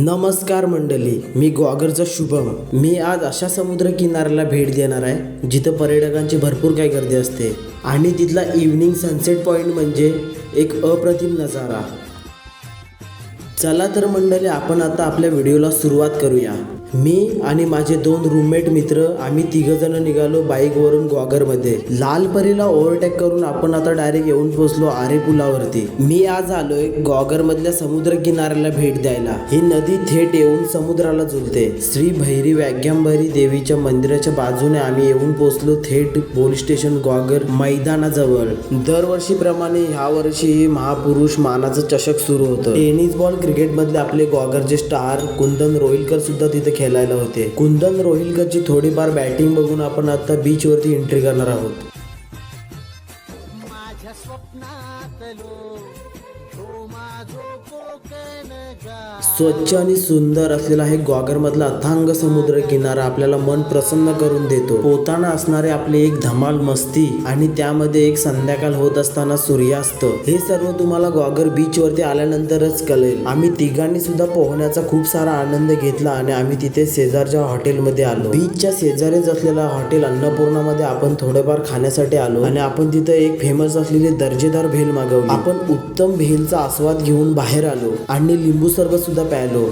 नमस्कार मंडळी मी ग्वागरचा शुभम. मी आज अशा समुद्र किनाऱ्याला भेट देणार आहे जिथं पर्यटकांची भरपूर काही गर्दी असते. आणि तिथला इव्हनिंग सनसेट पॉईंट म्हणजे एक अप्रतिम नजारा. चला तर मंडळी आपण आता आपल्या व्हिडिओला सुरुवात करूया. मी आणि माझे दोन रूममेट मित्र आम्ही तिघ जण निघालो बाईकवरून ग्वागरमध्ये. लाल परीला ओव्हरटेक करून आपण आता डायरेक्ट येऊन पोहोचलो आरे पुलावरती. मी आज आलोय ग्वागरमधल्या समुद्र किनाऱ्याला भेट द्यायला. ही नदी थेट येऊन समुद्राला झुलते. श्री भैरी व्याघ्यांभरी देवीच्या मंदिराच्या बाजूने आम्ही येऊन पोहोचलो थेट पोलीस स्टेशन ग्वागर मैदानाजवळ. दरवर्षीप्रमाणे ह्या वर्षी महापुरुष मानाचं चषक सुरू होतं. टेनिस बॉल क्रिकेटमधले आपले गॉगरचे स्टार कुंदन रोहिलकर सुद्धा तिथे खेळायला होते. कुंदन रोहिलकरची थोडीफार बॅटिंग बघून आपण आता बीच वरती एंट्री करणार आहोत. माझ्या स्वप्नात स्वच्छ आणि सुंदर असलेला हे ग्वागरमधला अथांग समुद्र किनारा आपल्याला मन प्रसन्न करून देतो. पोताना असणारे आपले एक धमाल मस्ती आणि त्यामध्ये एक संध्याकाळ होत असताना सूर्यास्त. हे सर्व तुम्हाला ग्वागर बीच वरती आल्यानंतरच कळेल. आम्ही तिघांनी सुद्धा पोहण्याचा खूप सारा आनंद घेतला आणि आम्ही तिथे शेजारच्या हॉटेलमध्ये आलो. बीचच्या शेजारीच असलेला हॉटेल अन्नपूर्णामध्ये आपण थोडेफार खाण्यासाठी आलो आणि आपण तिथे एक फेमस असलेली दर्जेदार भेल मागवली. आपण उत्तम भेलचा आस्वाद घेऊन बाहेर आलो. आणि लिंबू सरबत सुद्धा प्यायलो